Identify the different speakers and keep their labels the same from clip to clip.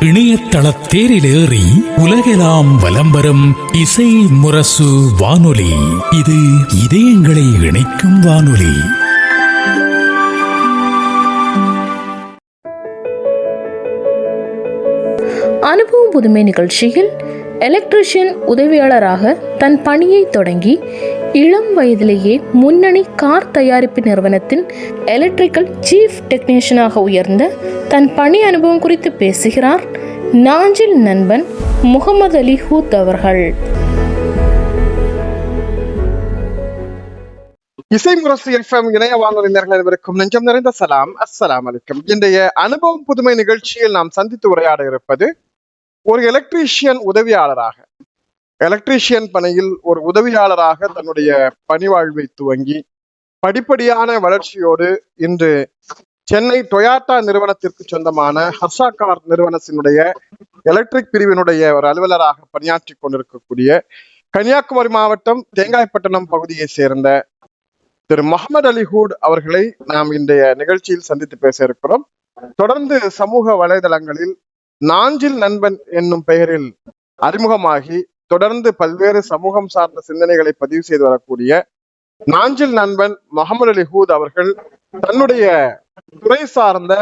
Speaker 1: இணையதள ஏறி உலகெல்லாம் வலம் வரும் இசை முரசு வானொலி. இது இதயங்களை இணைக்கும் வானொலி.
Speaker 2: அனுபவம் புதுமை நிகழ்ச்சியில் எலக்ட்ரிஷியன் உதவியாளராக தன் பணியை தொடங்கி இளம் வயதிலேயே முன்னணி கார் தயாரிப்பு நிறுவனத்தின் எலக்ட்ரிக்கல் சீஃப் டெக்னீஷியனாக உயர்ந்த தன் பணி அனுபவம் குறித்து பேசுகிறார் நாஞ்சில் நண்பன் முகமது அலி ஹூத் அவர்கள்.
Speaker 3: இசை முரசு எஃப்எம் இணைய வானொலியினர்கள் அனைவருக்கும் நெஞ்சம் நிறைந்த சலாம். அஸ்ஸலாம் அலைக்கும். இன்றைய அனுபவம் புதுமை நிகழ்ச்சியில் நாம் சந்தித்து உரையாட இருப்பது ஒரு எலக்ட்ரீஷியன் உதவியாளராக எலக்ட்ரீஷியன் பணியில் ஒரு உதவியாளராக தன்னுடைய பணிவாழ்வை துவங்கி படிப்படியான வளர்ச்சியோடு இன்று சென்னை டொயாட்டா நிறுவனத்திற்கு சொந்தமான ஹர்ஷா கார் நிறுவனத்தினுடைய எலக்ட்ரிக் பிரிவினுடைய ஒரு அலுவலராக பணியாற்றி கொண்டிருக்கக்கூடிய கன்னியாகுமரி மாவட்டம் தேங்காய்பட்டணம் பகுதியை சேர்ந்த திரு முகமது அலி ஹூட் அவர்களை நாம் இன்றைய நிகழ்ச்சியில் சந்தித்து பேச இருக்கிறோம். தொடர்ந்து சமூக வலைதளங்களில் நாஞ்சில் நண்பன் என்னும் பெயரில் அறிமுகமாகி தொடர்ந்து பல்வேறு சமூகம் சார்ந்த சிந்தனைகளை பதிவு செய்து வரக்கூடிய நாஞ்சில் நண்பன் முகமது அலி ஹூத் அவர்கள் தன்னுடைய துறை சார்ந்த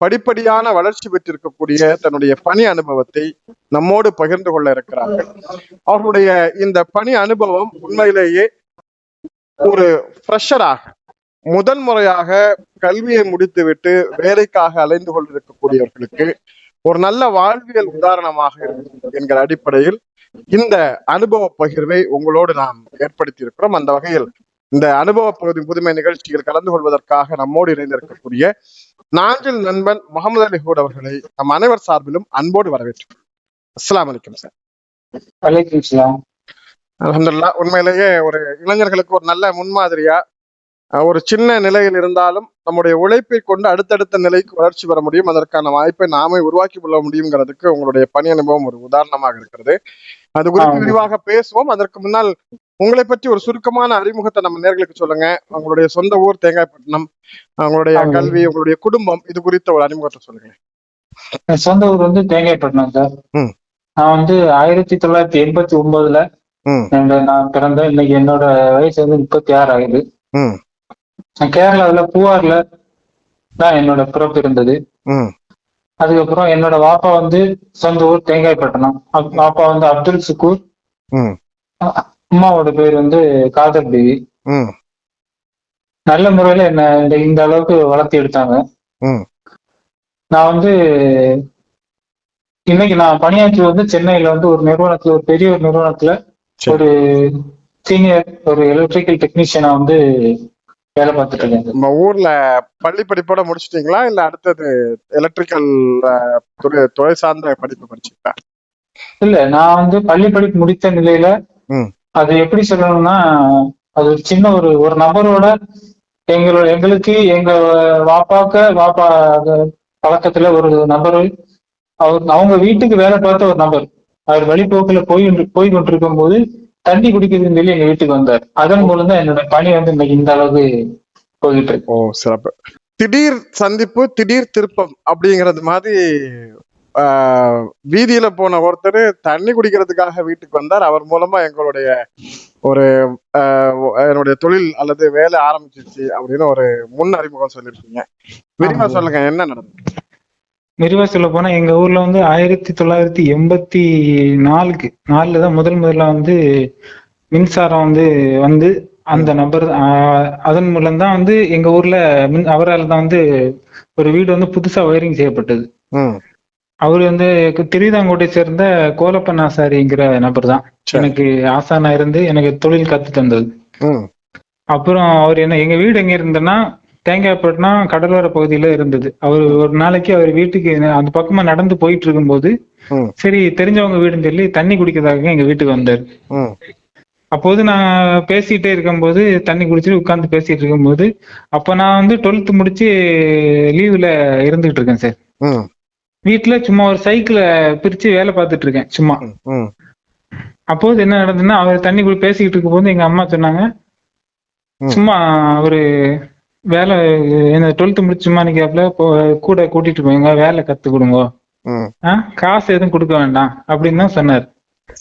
Speaker 3: படிப்படியான வளர்ச்சி பெற்றிருக்கக்கூடிய தன்னுடைய பணி அனுபவத்தை நம்மோடு பகிர்ந்து கொள்ள இருக்கிறார்கள். அவர்களுடைய இந்த பணி அனுபவம் உண்மையிலேயே ஒரு ஃப்ரெஷராக முதன் முறையாக கல்வியை முடித்துவிட்டு வேலைக்காக அலைந்து கொண்டிருக்கக்கூடியவர்களுக்கு ஒரு நல்ல வாழ்வியல் உதாரணமாக இருக்கும் என்கிற அடிப்படையில் இந்த அனுபவ பகிர்வை உங்களோடு நாம் ஏற்படுத்தி இருக்கிறோம் அந்த வகையில் இந்த அனுபவ பகுதி புதுமை நிகழ்ச்சியில் கலந்து கொள்வதற்காக நம்மோடு இணைந்திருக்கக்கூடிய நாஞ்சில் நண்பன் முகமது அலி ஹூட் அவர்களை நம் அனைவர் சார்பிலும் அன்போடு வரவேற்கிறோம் அஸ்ஸலாமு அலைக்கும் சார்.
Speaker 4: வலைக்கம் சலாம்.
Speaker 3: அல்ஹம்துலில்லாஹ் உண்மையிலேயே ஒரு இளைஞர்களுக்கு ஒரு நல்ல முன்மாதிரியா ஒரு சின்ன நிலையில் இருந்தாலும் நம்முடைய உழைப்பை கொண்டு அடுத்தடுத்த நிலைக்கு வளர்ச்சி பெற முடியும். அதற்கான வாய்ப்பை நாமே உருவாக்கி கொள்ள முடியுங்கிறதுக்கு உங்களுடைய பணி அனுபவம் ஒரு உதாரணமாக இருக்கிறது. அது குறித்து. விரிவாக பேசுவோம். அதற்கு முன்னால் உங்களை பற்றி ஒரு சுருக்கமான அறிமுகத்தை நம்ம நேர்களுக்கு சொல்லுங்க. உங்களுடைய சொந்த ஊர் தேங்காய்பட்டினம் உங்களுடைய. கல்வி உங்களுடைய குடும்பம் இது குறித்த ஒரு அறிமுகத்தை சொல்லுங்க
Speaker 4: சொந்த ஊர் வந்து தேங்காய்பட்டினம் சார். நான் வந்து ஆயிரத்தி தொள்ளாயிரத்தி எண்பத்தி ஒன்பதுல நான் பிறந்தேன். இன்னைக்கு என்னோட வயசு வந்து முப்பத்தி ஆறு ஆகுது. நான் கேரளாவுல பூவார்ல தான் என்னோட பிறப்பு இருந்தது. அதுக்கப்புறம் என்னோட வாப்பா வந்து சொந்த ஊர் தேங்காய்பட்டினம். வாப்பா வந்து அப்துல் சுக்கூர். அம்மாவோட பேர் வந்து காதர் தேவி. நல்ல முறையில என்ன இந்த அளவுக்கு வளர்த்தி எடுத்தாங்க. நான் வந்து இன்னைக்கு நான் பணியாற்றி வந்து சென்னையில வந்து ஒரு நிறுவனத்துல ஒரு பெரிய ஒரு நிறுவனத்துல. ஒரு சீனியர் ஒரு எலக்ட்ரிக்கல் டெக்னீஷியனா வந்து வேலை பார்த்துட்டு இருக்கேன்.
Speaker 3: நம்ம ஊர்ல பள்ளி படிப்போட முடிச்சிட்டீங்களா இல்ல அடுத்தது எலக்ட்ரிக்கல் துறை துறை சார்ந்த படிப்பு படிச்சீங்களா
Speaker 4: இல்ல நான் வந்து பள்ளி படிப்பு முடித்த நிலையில. அது எப்படி சொல்லணும்னா அது சின்ன ஒரு ஒரு நபரோட எங்களோட எங்களுக்கு எங்க வாப்பாக்க வாப்பா பழக்கத்துல ஒரு நபர் அவர் அவங்க வீட்டுக்கு வேலை பார்த்த ஒரு நபர் அவர் வழிபோக்குல போய் போய் கொண்டிருக்கும் போது தண்ணி குடிக்கிறதுன்னு சொல்லி எங்க வீட்டுக்கு வந்தார். அதன் மூலம் தான் என்னோட பணி வந்து இன்னைக்கு இந்த அளவுக்கு போயிட்டு இருக்கு.
Speaker 3: ஓ சிறப்பு. திடீர் சந்திப்பு திடீர் திருப்பம் அப்படிங்கிறது மாதிரி ஆஹ், வீதியில போன ஒருத்தர் தண்ணி குடிக்கிறதுக்காக வீட்டுக்கு வந்தார். அவர் மூலமா எங்களுடைய ஒரு என்னுடைய தொழில் அல்லது வேலை ஆரம்பிச்சிருச்சு அப்படின்னு ஒரு முன் அறிமுகம் சொல்லியிருக்கீங்க. விரிவா. சொல்லுங்க என்ன நடந்தது?
Speaker 4: விரிவா சொல்ல போனா எங்க ஊர்ல வந்து ஆயிரத்தி தொள்ளாயிரத்தி எண்பத்தி நாலுக்கு நாலுல தான் முதல் முதல்ல வந்து மின்சாரம் வந்து வந்து அந்த நபர் அதன் மூலம் தான் வந்து எங்க ஊர்ல மின் அவரால் தான் வந்து ஒரு வீடு வந்து புதுசா ஒயரிங் செய்யப்பட்டது. அவர் வந்து திருவிதாங்கோட்டை சேர்ந்த கோலப்பன் ஆசாரிங்கிற நபர் தான். எனக்கு ஆசானா இருந்து எனக்கு தொழில் கத்து தந்தது. அப்புறம் அவர் என்ன எங்க வீடு எங்க இருந்ததுன்னா தேங்காய்பட்டினம் கடலோர பகுதியில இருந்தது. அவர் ஒரு நாளைக்கு அவர் வீட்டுக்கு அந்த பக்கமா நடந்து போயிட்டு இருக்கும்போது சரி தெரிஞ்சவங்க வீடுன்னு சொல்லி தண்ணி குடிக்கிறதுக்காக எங்க வீட்டுக்கு வந்தார். அப்போது நான் பேசிட்டே இருக்கும்போது தண்ணி குடிச்சிட்டு உட்கார்ந்து பேசிட்டு இருக்கும்போது அப்ப நான் வந்து டுவெல்த் முடிச்சு லீவுல இருந்துகிட்டு இருக்கேன் சார். வீட்டுல சும்மா ஒரு சைக்கிளை பிரிச்சு வேலை பார்த்துட்டு இருக்கேன் சும்மா. அப்போது என்ன நடந்ததுன்னா அவர் தண்ணி குடி பேசிக்கிட்டு இருக்கும்போது எங்க அம்மா சொன்னாங்க. சும்மா ஒரு வேலை என்ன டுவெல்த் முடிச்சுமா நிக்காப்ல கூட கூட்டிட்டு போங்க வேலை கத்து கொடுங்க. காசு எதுவும் கொடுக்க வேண்டாம் அப்படின்னு தான் சொன்னார்.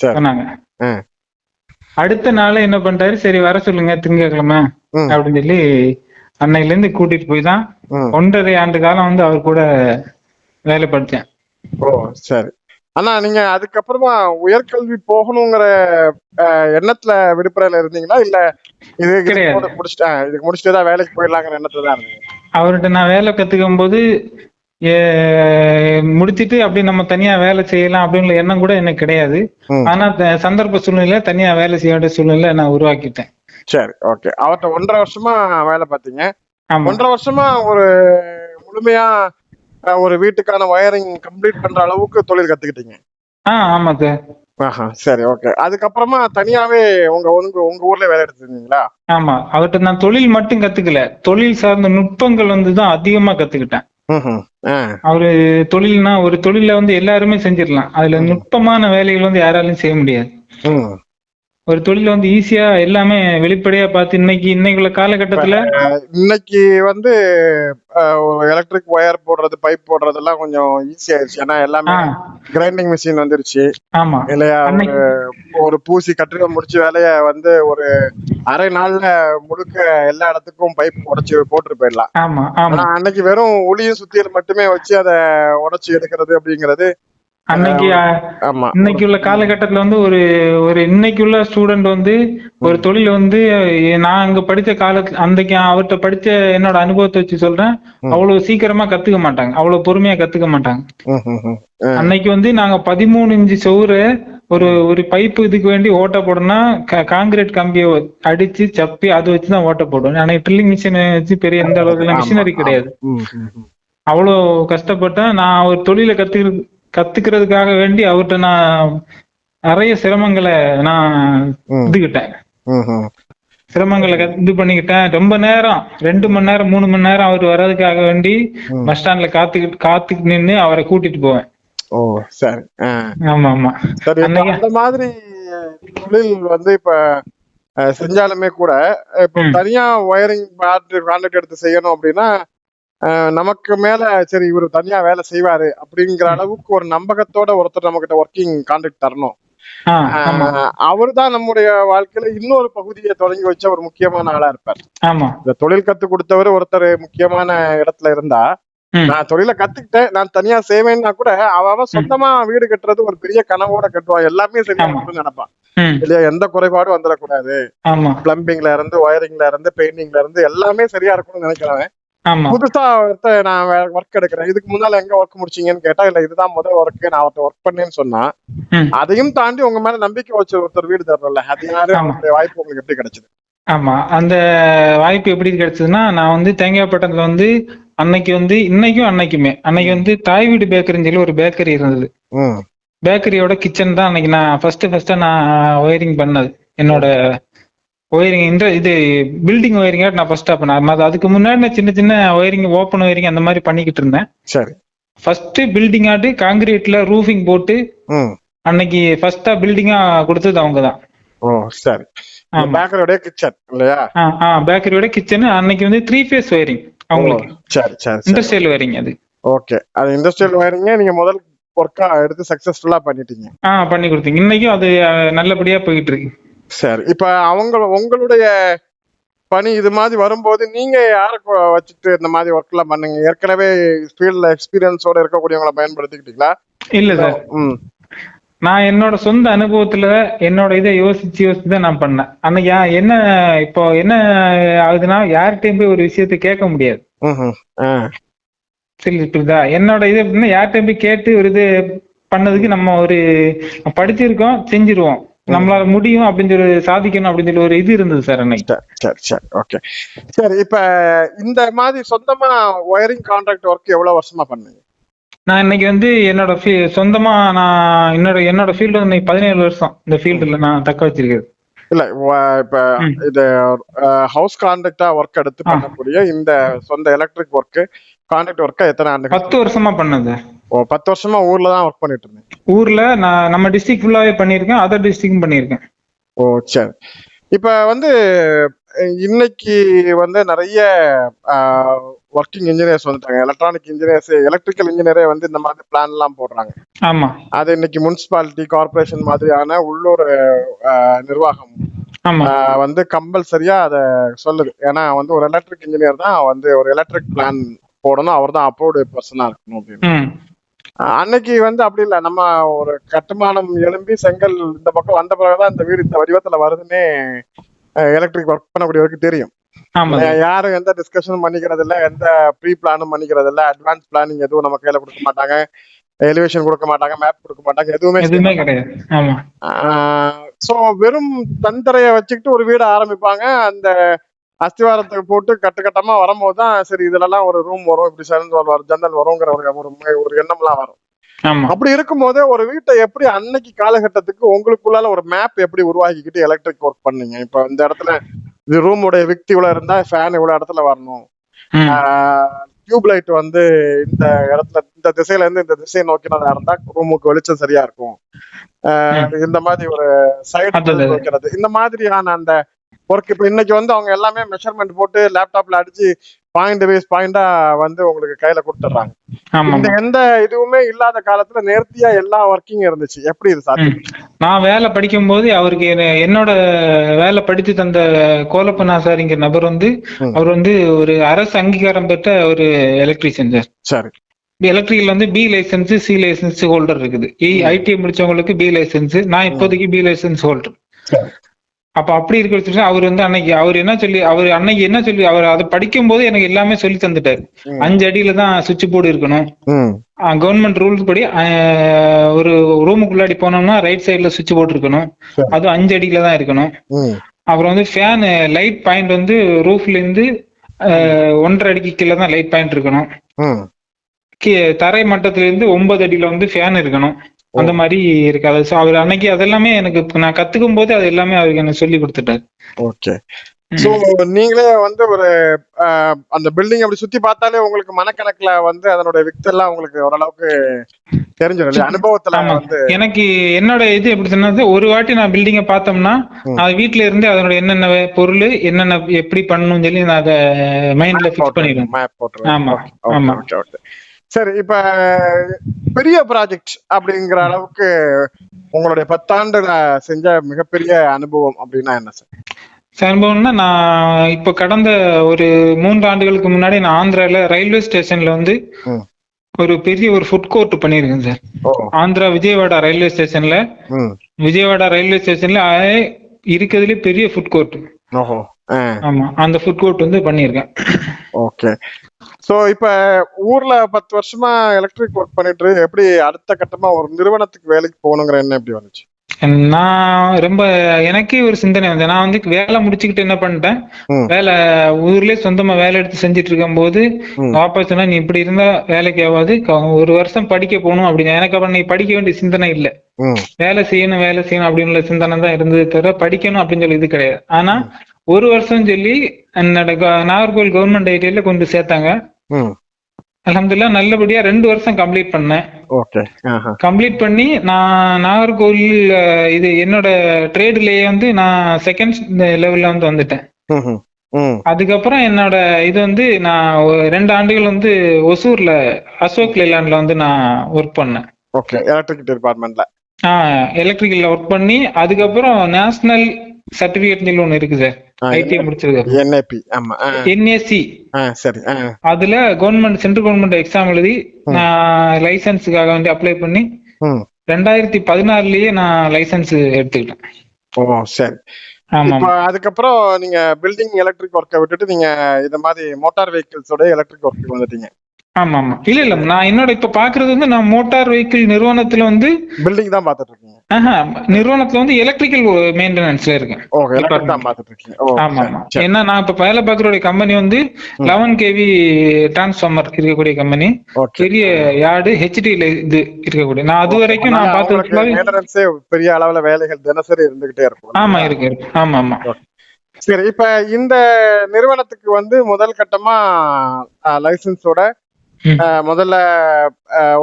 Speaker 4: சொன்னாங்க. அடுத்த நாள் என்ன பண்ணிட்டாரு? சரி வர சொல்லுங்க திங்கக்கிழமை. அப்படின்னு சொல்லி அன்னையில இருந்து கூட்டிட்டு போய் தான் ஒன்றரை ஆண்டு காலம் வந்து அவர் கூட வேலை படிச்சேன்
Speaker 3: ஓ சரி. அண்ணா நீங்க அதுக்கப்புறமா உயர்கல்வி போகணுங்கிற எண்ணத்துல விடுப்புறையில இருந்தீங்களா? இல்ல இது இது
Speaker 4: கிடையாது.
Speaker 3: கூட முடிச்சுட்டேன். இதுக்கு முடிச்சுட்டு தான் வேலைக்கு போயிடலாங்கிற எண்ணத்துல தான் இருந்தீங்க?
Speaker 4: அவர்கிட்ட நான் வேலை கத்துக்கும் போது ஏ, முடிச்சிட்டு அப்படி நம்ம தனியா வேலை செய்யலாம் அப்படின்ற எண்ணம் கூட எனக்கு கிடையாது. ஆனா சந்தர்ப்ப சூழ்நிலை தனியா வேலை செய்ய வேண்டிய சூழ்நிலை நான் உருவாக்கிட்டேன்.
Speaker 3: சரி ஓகே. அவர்கிட்ட ஒன்றரை வருஷமா வேலை பார்த்தீங்க. ஒன்றரை வருஷமா ஒரு முழுமையா ஒரு வீட்டுக்கான வயரிங் கம்ப்ளீட் பண்ற அளவுக்கு தொழில் கத்துக்கிட்டீங்க.
Speaker 4: ஆ ஆமா சார்
Speaker 3: ஆஹா சரி ஓகே அதுக்கப்புறமா தனியாவே உங்க உங்க உங்க ஊர்ல வேலை எடுத்துருந்தீங்களா?
Speaker 4: ஆமா அவர்கிட்ட நான் தொழில் மட்டும் கத்துக்கல. தொழில் சார்ந்த நுட்பங்கள் வந்து தான் அதிகமா கத்துக்கிட்டேன். அவரு தொழில்னா ஒரு தொழில வந்து எல்லாருமே செஞ்சிடலாம். அதுல நுட்பமான வேலைகள் வந்து யாராலையும் செய்ய முடியாது. ஒரு தொழில வந்து ஈஸியா எல்லாமே வெளிப்படையா பார்த்து இன்னைக்கு இன்னைக்குள்ள காலகட்டத்துல
Speaker 3: இன்னைக்கு வந்து எலக்ட்ரிக் ஒயர் போடுறது பைப் போடுறதெல்லாம் கொஞ்சம் ஈஸி ஆயிடுச்சு. ஏன்னா எல்லாமே கிரைண்டிங் மிஷின் வந்துருச்சு.
Speaker 4: ஆமா.
Speaker 3: இல்லையா ஒரு பூசி கட்டிடம் முடிச்ச வேலைய வந்து ஒரு அரை நாள்ல முழுக்க எல்லா இடத்துக்கும் பைப் உடைச்சு போட்டுட்டு போயிடலாம். ஆனா அன்னைக்கு வெறும் ஒளியும் சுத்தியல் மட்டுமே வச்சு அதை உடைச்சு எடுக்கிறது அப்படிங்கிறது
Speaker 4: அன்னைக்கு
Speaker 3: ஆமா
Speaker 4: இன்னைக்கு உள்ள காலகட்டத்துல வந்து ஒரு ஒரு இன்னைக்கு உள்ள ஸ்டூடெண்ட் வந்து ஒரு தொழில் வந்து நான் அங்க படிச்ச காலத்துல அன்றைக்கு அவர்கிட்ட படிச்ச என்னோட அனுபவத்தை வச்சு சொல்றேன். அவ்வளவு சீக்கிரமா கத்துக்க மாட்டாங்க அவ்வளவு பொறுமையா கத்துக்க மாட்டாங்க. அன்னைக்கு வந்து நாங்க பதிமூணு இன்ச்சு சவுறு ஒரு ஒரு பைப்பு இதுக்கு வேண்டி ஓட்ட போடணும்னா காங்கிரீட் கம்பியை அடிச்சு சப்பி அதை வச்சுதான் ஓட்ட போடுவோம் ஆனா ட்ரில்லிங் மிஷின் வச்சு பெரிய எந்த அளவுக்கு மிஷினரி. கிடையாது
Speaker 3: ம், ம், ம்.
Speaker 4: அவ்வளோ கஷ்டப்பட்டேன் நான் ஒரு தொழிலை கத்து கத்துக்கிறதுக்காக வேண்டி அவர்கிட்ட நான் நிறைய சிரமங்களை நான். இதுகிட்டேன். சிரமங்களை இது பண்ணிக்கிட்டேன் ரொம்ப நேரம் ரெண்டு மணி நேரம் மூணு மணி நேரம் அவர் வர்றதுக்காக வேண்டி. பஸ் ஸ்டாண்ட்ல காத்துக்கிட்டு காத்துக்கு நின்னு அவரை கூட்டிட்டு போவேன்
Speaker 3: ஓ சரி.
Speaker 4: ஆமா ஆமா
Speaker 3: அந்த மாதிரி தொழில் வந்து இப்ப செஞ்சாலுமே கூட இப்ப. தனியா ஒயரிங் கான்ட்ராக்ட் எடுத்து செய்யணும் அப்படின்னா நமக்கு மேல சரி இவர் தனியா வேலை செய்வாரு அப்படிங்கிற அளவுக்கு ஒரு நம்பகத்தோட ஒருத்தர் நம்ம கிட்ட ஒர்க்கிங் கான்ட்ராக்ட் தரணும் அவர் தான் நம்முடைய வாழ்க்கையில இன்னொரு பகுதியை தொடங்கி வச்ச ஒரு முக்கியமான ஆளா இருப்பார். இந்த தொழில் கத்து கொடுத்தவர் ஒருத்தர் முக்கியமான இடத்துல இருந்தா. நான் தொழிலை கத்துக்கிட்டேன் நான் தனியா செய்வேன்னா கூட அவன் சொந்தமா வீடு கட்டுறது ஒரு பெரிய கனவோட கட்டுவான். எல்லாமே சரியா நினைப்பான். இல்லையா எந்த குறைபாடும் வந்துடக்கூடாது. பிளம்பிங்ல இருந்து ஒயரிங்ல இருந்து பெயிண்டிங்ல இருந்து எல்லாமே சரியா இருக்கும்னு நினைக்கிறவன். புதுசா ஒருத்த நான் ஒர்க் எடுக்கிறேன். இதுக்கு முன்னால எங்க ஒர்க் முடிச்சீங்கன்னு கேட்டா இல்ல இதுதான் முதல் ஒர்க் நான் அவர்கிட்ட ஒர்க் பண்ணேன்னு சொன்னா. அதையும் தாண்டி உங்க மேல நம்பிக்கை வச்ச ஒருத்தர் வீடு தரணும்ல அது யாரு வாய்ப்பு உங்களுக்கு எப்படி கிடைச்சது?
Speaker 4: ஆமா. அந்த வாய்ப்பு எப்படி கிடைச்சதுன்னா நான் வந்து தேங்காய்பட்டணத்துல வந்து அன்னைக்கு வந்து இன்னைக்கும் அன்னைக்குமே அன்னைக்கு வந்து தாய் வீடு பேக்கரின்னு சொல்லி ஒரு பேக்கரி இருந்தது. பேக்கரியோட கிச்சன் தான் அன்னைக்கு நான் ஃபர்ஸ்ட் ஃபர்ஸ்டா நான் ஒயரிங் பண்ணது. என்னோட ஒயரிங் இந்த இது பில்டிங் ஒயரிங் நான் ஃபர்ஸ்டா பண்ணேன். அது அதுக்கு முன்னாடி நான் சின்ன சின்ன ஒயரிங் ஓப்பன் ஒயரிங் அந்த மாதிரி பண்ணிக்கிட்டு இருந்தேன்.
Speaker 3: சரி.
Speaker 4: ஃபர்ஸ்ட் பில்டிங் ஆட்டு காங்கிரீட்ல ரூஃபிங் போட்டு அன்னைக்கு ஃபர்ஸ்டா பில்டிங்கா கொடுத்தது அவங்க தான்.
Speaker 3: ஓ சரி. பேக்கரியோட கிச்சன் இல்லையா?
Speaker 4: ஆ பேக்கரியோட கிச்சன் அன்னைக்கு வந்து த்ரீ ஃபேஸ் ஒயரிங் அவங்களுக்கு.
Speaker 3: சரி சரி
Speaker 4: இண்டஸ்ட்ரியல் ஒயரிங் அது.
Speaker 3: ஓகே அது இண்டஸ்ட்ரியல் ஒயரிங்க நீங்க முதல் ஒர்க்கா எடுத்து சக்சஸ்ஃபுல்லா பண்ணிட்டீங்க.
Speaker 4: ஆ பண்ணி கொடுத்தீங்க. இன்னைக்கும் அது நல்லபடியா போயிட்டு இருக்கு.
Speaker 3: சரி. இப்ப அவங்க உங்களுடைய பணி இது மாதிரி வரும்போது நீங்க யார வச்சுட்டு இந்த மாதிரி ஒர்க் எல்லாம் பண்ணுங்க? ஏற்கனவே ஃபீல்ட்ல எக்ஸ்பீரியன்ஸோட இருக்கக்கூடியவங்கள பயன்படுத்திக்கிட்டீங்களா?
Speaker 4: இல்ல சார். நான் என்னோட சொந்த அனுபவத்துல என்னோட இதை யோசிச்சு யோசிச்சு தான் நான் பண்ணேன். அன்னைக்கு என்ன இப்போ என்ன ஆகுதுன்னா யார்கிட்டயும் போய் ஒரு விஷயத்தை கேட்க முடியாது. சரி புரியுதா என்னோட இது எப்படின்னா யார்கிட்டயும் போய் கேட்டு ஒரு இது பண்ணதுக்கு நம்ம ஒரு படிச்சிருக்கோம் செஞ்சிருவோம். நம்மளால முடியும் அப்படின்னு சொல்லி சாதிக்கணும் அப்படின்னு சொல்லி ஒரு இது இருந்தது சார் அன்னைக்கு.
Speaker 3: சரி சரி ஓகே சரி இப்ப இந்த மாதிரி சொந்தமா ஒயரிங் கான்ட்ராக்ட் ஒர்க் எவ்வளவு வருஷமா பண்ணீங்க
Speaker 4: நான் இன்னைக்கு வந்து என்னோட ஃபீ- சொந்தமா நான் என்னோட என்னோட ஃபீல்டு இன்னைக்கு பதினேழு வருஷம் இந்த ஃபீல்டுல நான் தக்க வச்சிருக்கிறது.
Speaker 3: இல்ல இப்ப. இது ஹவுஸ் கான்ட்ராக்டா ஒர்க் எடுத்து. பண்ணக்கூடிய இந்த சொந்த எலக்ட்ரிக் ஒர்க் கான்ட்ராக்ட் ஒர்க்கா எத்தனை ஆண்டுகள்?
Speaker 4: பத்து வருஷமா பண்ணது.
Speaker 3: பத்து வருஷமா ஊர்ல தான் ஒர்க் பண்ணிட்டு இருந்தேன்
Speaker 4: ஊர்ல நான் நம்ம டிஸ்ட்ரிக்ட் ஃபுல்லாவே பண்ணியிருக்கேன் அதர் டிஸ்ட்ரிக்டும் பண்ணியிருக்கேன்.
Speaker 3: ஓ சரி. இப்ப வந்து இன்னைக்கு வந்து நிறைய ஒர்க்கிங் இன்ஜினியர்ஸ் வந்துட்டாங்க. எலக்ட்ரானிக் இன்ஜினியர்ஸ் எலக்ட்ரிக்கல் இன்ஜினியரே வந்து இந்த மாதிரி பிளான் எல்லாம் போடுறாங்க.
Speaker 4: ஆமா.
Speaker 3: அது இன்னைக்கு முனிசிபாலிட்டி கார்ப்பரேஷன் மாதிரியான உள்ளூர் நிர்வாகம். வந்து கம்பல்சரியா அதை சொல்லுது. ஏன்னா வந்து ஒரு எலக்ட்ரிக் இன்ஜினியர் தான் வந்து ஒரு எலக்ட்ரிக் பிளான் போடணும். அவர் தான் அப்ரூவ்டு பர்சனா இருக்கணும் அப்படின்னு. அன்னைக்கு வந்து அப்படி இல்லை. நம்ம ஒரு கட்டுமானம் எழும்பி செங்கல் இந்த பக்கம் வந்த பிறகுதான் இந்த வீடு இந்த வடிவத்துல வருதுன்னே எலக்ட்ரிக் ஒர்க் பண்ணக்கூடியவருக்கு தெரியும். யாரும் எந்த டிஸ்கஷனும் பண்ணிக்கிறது இல்ல எந்த ப்ரீ பிளானும் பண்ணிக்கிறது இல்ல அட்வான்ஸ் பிளானிங் எதுவும் நம்ம கையில கொடுக்க மாட்டாங்க. எலிவேஷன் கொடுக்க மாட்டாங்க மேப் கொடுக்க மாட்டாங்க எதுவுமே
Speaker 4: கிடையாது.
Speaker 3: சோ வெறும் தந்தரைய வச்சுக்கிட்டு ஒரு வீடு ஆரம்பிப்பாங்க. அந்த அஸ்திவாரத்தை போட்டு கட்டு கட்டமா வரும்போது தான் சரி இதுலலாம் ஒரு ரூம் வரும் இப்படி சேர்ந்து வரும் ஜன்னல் வருங்கிற ஒரு ஒரு எண்ணம்லாம் வரும். அப்படி இருக்கும்போது ஒரு வீட்டை எப்படி அன்னைக்கு காலகட்டத்துக்கு உங்களுக்குள்ளால ஒரு மேப் எப்படி உருவாக்கிக்கிட்டு எலக்ட்ரிக் ஒர்க் பண்ணீங்க? இப்ப இந்த இடத்துல இது ரூமுடைய விக்தி இவ்வளவு இருந்தா ஃபேன் இவ்வளவு இடத்துல வரணும். டியூப் லைட் வந்து இந்த இடத்துல இந்த திசையில இருந்து இந்த திசையை நோக்கினதா இருந்தா ரூமுக்கு வெளிச்சம் சரியா இருக்கும். இந்த மாதிரி ஒரு சைடு
Speaker 4: அதான்.
Speaker 3: வைக்கிறது இந்த மாதிரியான அந்த ஒர்க் இப்ப இன்னைக்கு வந்து அவங்க எல்லாமே மெஷர்மெண்ட் போட்டு லேப்டாப்ல அடிச்சு பாயிண்ட் வைஸ் பாயிண்டா வந்து உங்களுக்கு கையில கொடுத்துட்றாங்க. இந்த எந்த இதுவுமே இல்லாத காலத்துல நேர்த்தியா எல்லா ஒர்க்கிங் இருந்துச்சு. எப்படி இது சாத்தியம்?
Speaker 4: நான் வேலை படிக்கும்போது அவருக்கு என்ன- என்னோட வேலை படித்து தந்த கோலப்பநாசாரிங்கிற நபர் வந்து. அவர் வந்து ஒரு அரசு அங்கீகாரம் பெற்ற ஒரு எலக்ட்ரீஷியன் சார்.
Speaker 3: சரி.
Speaker 4: எலக்ட்ரிக்கல் வந்து B licence C licence holder இருக்குது. ஐடி முடிச்சவங்களுக்கு பி லைசன்ஸ் நான் இப்போதைக்கு பி லைசன்ஸ் ஹோல்டர். அப்ப அப்படி இருக்கிற அவர் வந்து அன்னைக்கு அவர் என்ன சொல்லி அவர் அன்னைக்கு என்ன சொல்லி அவர் அதை படிக்கும் போது எனக்கு எல்லாமே சொல்லி தந்துட்டாரு. அஞ்சு அடியில தான் சுவிட்ச் போர்டு இருக்கணும் கவர்மெண்ட் ரூல்ஸ் படி ஒரு ரூமுக்குள்ளாடி போனோம்னா ரைட் சைடுல சுவிட்ச் போர்டு இருக்கணும். அதுவும் அஞ்சு அடியில தான் இருக்கணும் அப்புறம் வந்து ஃபேன் லைட் பாயிண்ட் வந்து ரூஃப்ல இருந்து ஒன்றரை அடிக்கு கீழே தான் லைட் பாயிண்ட் இருக்கணும் தரை மட்டத்துல இருந்து ஒன்பது அடியில வந்து ஃபேன் இருக்கணும். அந்த மாதிரி இருக்கு அது அவர் அன்னைக்கு அதெல்லாமே எனக்கு நான் கத்துக்கும் போது அது எல்லாமே அவருக்கு எனக்கு சொல்லி கொடுத்துட்டாரு.
Speaker 3: ஓகே. சோ நீங்களே வந்து ஒரு அந்த பில்டிங் அப்படி சுத்தி பார்த்தாலே உங்களுக்கு மனக்கணக்குல வந்து அதனுடைய வித்தெல்லாம் உங்களுக்கு ஓரளவுக்கு தெரிஞ்சிடும் அனுபவத்துல. வந்து.
Speaker 4: எனக்கு என்னோட இது எப்படி சொன்னா ஒரு வாட்டி நான் பில்டிங்கை பார்த்தோம்னா. அது வீட்ல இருந்து அதனோட என்னென்ன பொருள் என்னென்ன எப்படி பண்ணணும்னு சொல்லி நான் அதை மைண்ட்ல ஃபிக்ஸ் பண்ணிடுவேன். ஆமா. ஆமா.
Speaker 3: ஓகே ஓகே சரி இப்ப பெரிய ப்ராஜெக்ட் அப்படிங்கிற அளவுக்கு உங்களுடைய பத்தாண்டுல செஞ்ச மிகப்பெரிய அனுபவம் அப்படின்னா என்ன சார்?
Speaker 4: அனுபவம்னா நான் இப்போ கடந்த ஒரு மூன்று ஆண்டுகளுக்கு முன்னாடி நான் ஆந்திரால ரயில்வே ஸ்டேஷன்ல வந்து. ஒரு பெரிய ஒரு ஃபுட் கோர்ட் பண்ணியிருக்கேன் சார். ஆந்திரா விஜயவாடா ரயில்வே ஸ்டேஷன்ல. விஜயவாடா ரயில்வே ஸ்டேஷன்ல இருக்கிறதுலே பெரிய ஃபுட் கோர்ட் ஆமா அந்த ஃபுட் கோர்ட் வந்து பண்ணியிருக்கேன்.
Speaker 3: ஓகே. சோ இப்ப ஊர்ல பத்து வருஷமா எலக்ட்ரிக் ஒர்க் பண்ணிட்டு எப்படி அடுத்த கட்டமா ஒரு நிறுவனத்துக்கு வேலைக்கு போகணுங்கிற எண்ணம் எப்படி வந்துச்சு?
Speaker 4: நான் ரொம்ப எனக்கே ஒரு சிந்தனை வந்து நான் வந்து வேலை முடிச்சுக்கிட்டு என்ன பண்ணிட்டேன். வேலை ஊர்லயே சொந்தமா வேலை எடுத்து செஞ்சுட்டு இருக்கும் போது சொன்னா நீ இப்படி இருந்தா வேலைக்கு ஆகாது. ஒரு வருஷம் படிக்க போகணும் அப்படின்னு. எனக்கு அப்புறம் நீ படிக்க வேண்டிய சிந்தனை இல்ல. வேலை செய்யணும் வேலை செய்யணும் அப்படின்னு சிந்தனை தான் இருந்தது தவிர படிக்கணும் அப்படின்னு சொல்லி இது கிடையாது. ஆனா ஒரு வருஷம் சொல்லி என்னோட நாகர்கோவில் கவர்மெண்ட் ஐடியில கொண்டு சேர்த்தாங்க.
Speaker 3: ம்.
Speaker 4: அல்ஹம்துலில்லாஹ் நல்லபடியா ரெண்டு வருஷம் கம்ப்ளீட் பண்ணேன். கம்ப்ளீட் பண்ணி நான் நாகர்கோவில் இது என்னோட ட்ரேட்லயே வந்து நான் செகண்ட் லெவல்ல வந்து வந்துட்டேன். அதுக்கப்புறம் என்னோட இது வந்து நான் ரெண்டு ஆண்டுகள் வந்து ஒசூர்ல அசோக் லேலாண்ட்ல வந்து நான் ஒர்க் பண்ணேன்.
Speaker 3: ஓகே. எலக்ட்ரிக் டிபார்ட்மெண்ட்ல
Speaker 4: எலக்ட்ரிக்கல்ல ஒர்க் பண்ணி அதுக்கப்புறம் நேஷனல் சர்டிபிகேட் ஒன்று இருக்கு சார். ஐடிஐ முடிச்சதுக்கு
Speaker 3: என்ஏபி ஆமா ஆ. சரி
Speaker 4: அதுல கவர்மெண்ட் சென்ட்ரல் கவர்மெண்ட் எக்ஸாம் எழுதி நான் லைசன்ஸுக்காக வந்து அப்ளை பண்ணி ரெண்டாயிரத்தி பதினாறுலயே நான் லைசன்ஸ் எடுத்துக்கிட்டேன்.
Speaker 3: ஓ சரி.
Speaker 4: ஆமா
Speaker 3: இப்போ அதுக்கப்புறம் நீங்க பில்டிங் எலக்ட்ரிக் ஒர்க்கை விட்டுட்டு நீங்க இந்த மாதிரி மோட்டார் வெஹிக்கிள்ஸோட எலக்ட்ரிக் ஒர்க்கு வந்துட்டீங்க.
Speaker 4: ஆமா ஆமா இல்ல இல்ல நான் என்னோட இப்ப பாக்குறது வந்து நான் மோட்டார் வெஹிக்கிள் நிறுவனத்துல வந்து
Speaker 3: பில்டிங் தான் பாத்துட்டு இருக்கீங்க
Speaker 4: ஆஹா, நிறுவனத்துல வந்து எலக்ட்ரிக்கல் மெயின்டெனன்ஸ்ல இருக்கேன். ஆமா ஆமா ஏன்னா நான் இப்ப வேலை பார்க்கற கம்பெனி வந்து லெவன் கேவி டிரான்ஸ்ஃபார்மர் இருக்கக்கூடிய கம்பெனி பெரிய யார்டு ஹெச்டி இது இருக்கக்கூடிய. நான் அது வரைக்கும் நான்
Speaker 3: மெயின்டெனன்ஸே பெரிய அளவுல வேலைகள் தினசரி இருந்துகிட்டே இருக்கும்.
Speaker 4: ஆமா இருக்கு. ஆமா ஆமா
Speaker 3: சரி இப்ப இந்த நிறுவனத்துக்கு வந்து முதல் கட்டமா லைசன்ஸோட முதல்ல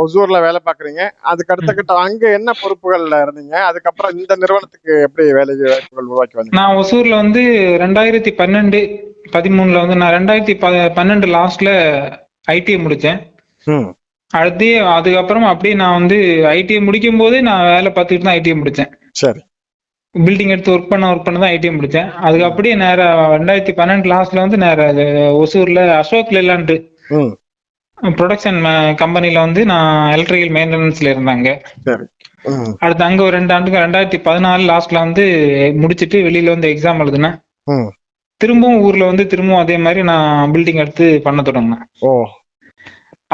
Speaker 3: ஒசூர்ல வேலை பாக்குறீங்க அதுக்கு அடுத்த கட்ட அங்க என்ன பொறுப்புகள்ல இருந்தீங்க? அதுக்கப்புறம் இந்த நிறுவனத்துக்கு எப்படி வேலை வாய்ப்புகள் உருவாக்கி வந்தீங்க?
Speaker 4: நான் ஒசூர்ல வந்து ரெண்டாயிரத்தி பன்னெண்டு பதிமூணுல வந்து நான் ரெண்டாயிரத்தி பன்னெண்டு லாஸ்ட்ல ஐடிஐ முடிச்சேன் அடுத்து அதுக்கப்புறம் அப்படியே நான் வந்து ஐடிஐ முடிக்கும் போதே நான் வேலை பார்த்துட்டு தான் ஐடிஐ முடிச்சேன்
Speaker 3: சரி.
Speaker 4: பில்டிங் எடுத்து ஒர்க் பண்ண ஒர்க் பண்ண தான் ஐடிஐ முடிச்சேன் அதுக்கு அப்படியே நேரா ரெண்டாயிரத்தி பன்னெண்டு லாஸ்ட்ல வந்து நேரா அது ஒசூர்ல அசோக் லேலாண்டு ப்ரொடக்ஷன் கம்பெனில வந்து நான் எலக்ட்ரிக்கல் மெயின்டெனன்ஸ்ல இருந்தாங்க. அடுத்து அங்க ஒரு ரெண்டு ஆண்டுக்கு ரெண்டாயிரத்தி பதினாலு லாஸ்ட்ல வந்து முடிச்சிட்டு வெளியில வந்து எக்ஸாம் எழுதினேன். திரும்பவும் ஊர்ல வந்து திரும்பவும் அதே மாதிரி நான் பில்டிங் எடுத்து பண்ண தொடங்கினேன்.